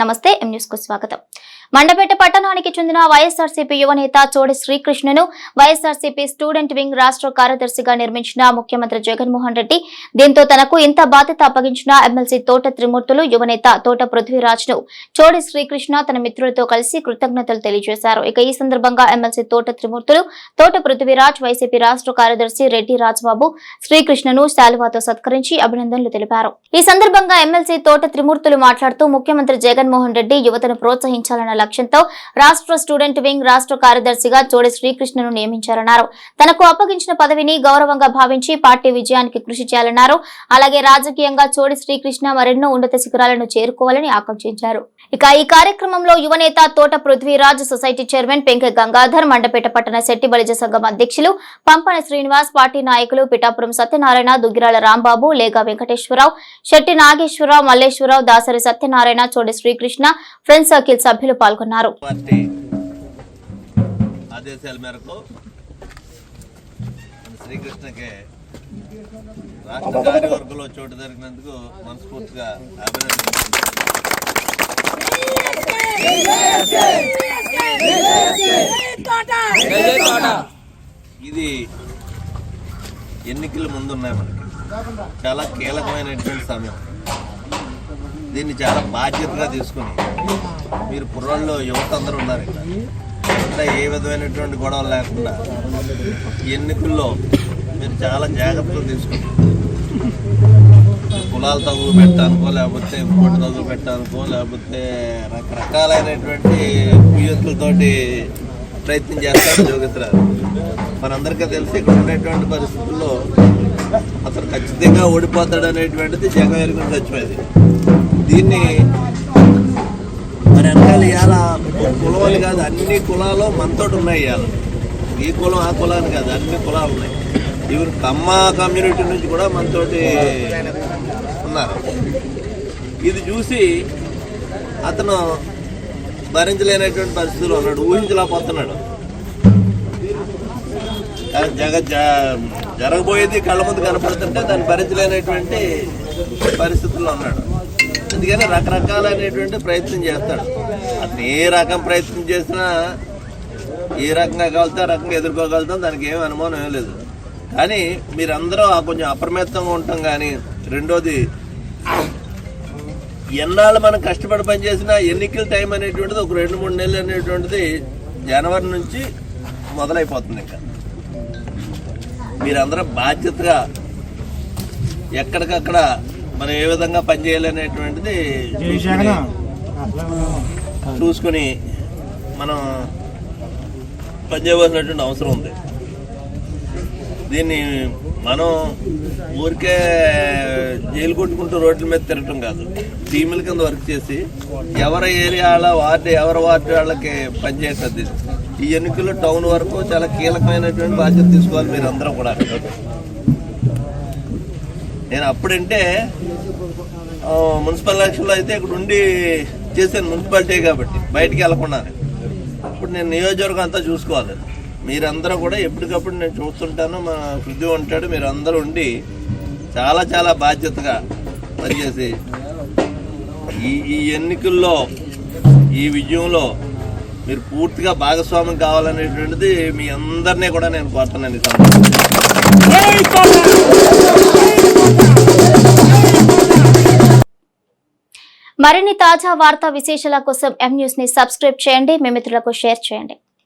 నమస్తే ఎం న్యూస్కు స్వాగతం. మండపేట పట్టణానికి చెందిన వైఎస్ఆర్సీపీ యువనేత చోడి శ్రీకృష్ణను వైఎస్ఆర్సీపీ స్టూడెంట్ వింగ్ రాష్ట్ర కార్యదర్శిగా నిర్మించిన ముఖ్యమంత్రి జగన్మోహన్ రెడ్డి దీంతో తనకు ఇంత బాధ్యత అప్పగించిన ఎమ్మెల్సీ తోట త్రిమూర్తులు యువనేత తోట పృథ్వీరాజ్ను చోడి శ్రీకృష్ణ తన మిత్రులతో కలిసి కృతజ్ఞతలు తెలియజేశారు. ఇక ఈ సందర్భంగా ఎమ్మెల్సీ తోట త్రిమూర్తులు తోట పృథ్వీరాజ్ వైసీపీ రాష్ట్ర కార్యదర్శి రెడ్డి రాజ్బాబు శ్రీకృష్ణను శాలువాతో సత్కరించి అభినందనలు తెలిపారు. ఈ సందర్భంగా ఎమ్మెల్సీ తోట త్రిమూర్తులు మాట్లాడుతూ ముఖ్యమంత్రి జగన్ జగన్మోహన్ రెడ్డి యువతను ప్రోత్సహించాలన్న లక్ష్యంతో రాష్ట్ర స్టూడెంట్ వింగ్ రాష్ట్ర కార్యదర్శిగా చోడి శ్రీకృష్ణను నియమించారన్నారు. తనకు అప్పగించిన పదవిని గౌరవంగా భావించి పార్టీ విజయానికి కృషి చేయాలన్నారు. అలాగే రాజకీయంగా చోడి శ్రీకృష్ణ మరెన్నో ఉన్నత శిఖరాలను చేరుకోవాలని ఆకాంక్షించారు. ఇక ఈ కార్యక్రమంలో యువనేత తోట పృథ్వీరాజ్ సొసైటీ చైర్మన్ పెంకె గంగాధర్ మండపేట పట్టణ శెట్టి బలిజ సంఘం అధ్యక్షులు పంపన శ్రీనివాస్ పార్టీ నాయకులు పిఠాపురం సత్యనారాయణ దుగ్గిరాల రాంబాబు లేగా వెంకటేశ్వరరావు శెట్టి నాగేశ్వరరావు మల్లేశ్వరరావు దాసరి సత్యనారాయణ చోడి శ్రీకృష్ణ ఫ్రెండ్స్ సర్కిల్ సభ్యులు పాల్గొన్నారు. పార్టీ ఆదేశాల మేరకు శ్రీకృష్ణకే శ్రీకృష్ణకి రాష్ట్ర కార్యవర్గంలో చోటు జరిగినందుకు మనస్ఫూర్తిగా అభినందన ఇది ఎన్నికల ముందున్నాయి మనకి. చాలా కీలకమైనటువంటి సమయం. దీన్ని చాలా బాధ్యతగా తీసుకుని మీరు పుర్రాల్లో యువత అందరూ ఉన్నారు ఇక్కడ. ఇక్కడ ఏ విధమైనటువంటి గొడవలు లేకుండా ఎన్నికల్లో మీరు చాలా జాగ్రత్తలు తీసుకుని కులాలు తగులు పెట్టానుకో లేకపోతే ఇంకోటి తగులు పెట్టానుకో లేకపోతే రకరకాలైనటువంటి కుయ్యతులతోటి ప్రయత్నం చేస్తారు యోగితురాలు మనందరికీ తెలిసి ఇక్కడ ఉండేటువంటి పరిస్థితుల్లో అతను ఖచ్చితంగా ఓడిపోతాడు అనేటువంటిది జగన్ ఎరుగుని చచ్చిపోయింది దీన్ని మరి వెనకాల ఇవాళ కులాలు కాదు అన్ని కులాలు మనతోటి ఉన్నాయి ఇవాళ. ఈ కులం ఆ కులాన్ని కాదు అన్ని కులాలు ఉన్నాయి. ఈవెన్ కమ్మ కమ్యూనిటీ నుంచి కూడా మనతోటి ఉన్నారు. ఇది చూసి అతను భరించలేనటువంటి పరిస్థితుల్లో ఉన్నాడు ఊహించలేకపోతున్నాడు. జగ జ- జరగబోయేది కళ్ళ ముందు కనపడుతుంటే దాన్ని భరించలేనటువంటి పరిస్థితుల్లో ఉన్నాడు. అందుకని రకరకాలైనటువంటి ప్రయత్నం చేస్తాడు. అతను ఏ రకం ప్రయత్నం చేసినా ఏ రకంగా కావాలితే రకంగా ఎదుర్కోగలుగుతాం దానికి ఏమి అనుమానం ఏం లేదు. కానీ మీరందరూ ఆ కొంచెం అప్రమత్తంగా ఉంటాం కానీ రెండోది ఎన్నాళ్ళు మనం కష్టపడి పనిచేసిన ఎన్నికల టైం అనేటువంటిది ఒక రెండు మూడు నెలలు అనేటువంటిది జనవరి నుంచి మొదలైపోతుంది ఇంకా. మీరందరూ బాధ్యతగా ఎక్కడికక్కడ మనం ఏ విధంగా పనిచేయాలనేటువంటిది చూసుకుని- చూసుకుని మనం పనిచేయవలసినటువంటి అవసరం ఉంది. దీన్ని మనం ఊరికే జైలు కొట్టుకుంటూ రోడ్ల మీద తిరగటం కాదు. టీముల కింద వర్క్ చేసి ఎవరి ఏరియాల వార్డు ఎవరి వార్డు వాళ్ళకి పనిచేస్తుంది ఈ ఎన్నికలు టౌన్ వరకు చాలా కీలకమైనటువంటి బాధ్యత తీసుకోవాలి మీరు అందరూ కూడా. నేను అప్పుడంటే మున్సిపల్ ఎలక్షన్లో అయితే ఇక్కడ ఉండి చేశాను మున్సిపాలిటీ కాబట్టి బయటికి వెళ్ళకుండానే. ఇప్పుడు నేను నియోజకవర్గం అంతా చూసుకోవాలి. మీరందరూ కూడా ఎప్పటికప్పుడు నేను చూస్తుంటాను మా శుద్ధి ఉంటాడు మీరు అందరూ ఉండి చాలా చాలా బాధ్యతగా పనిచేసి ఈ ఈ ఎన్నికల్లో ఈ విజయంలో మీరు పూర్తిగా భాగస్వామ్యం కావాలనేటువంటిది మీ అందరినీ కూడా నేను కోరుతున్నాను మరిన్ని తాజా వార్తా విశేషాల కోసం ఎం న్యూస్ని సబ్స్క్రైబ్ చేయండి. మీ మిత్రులకు షేర్ చేయండి.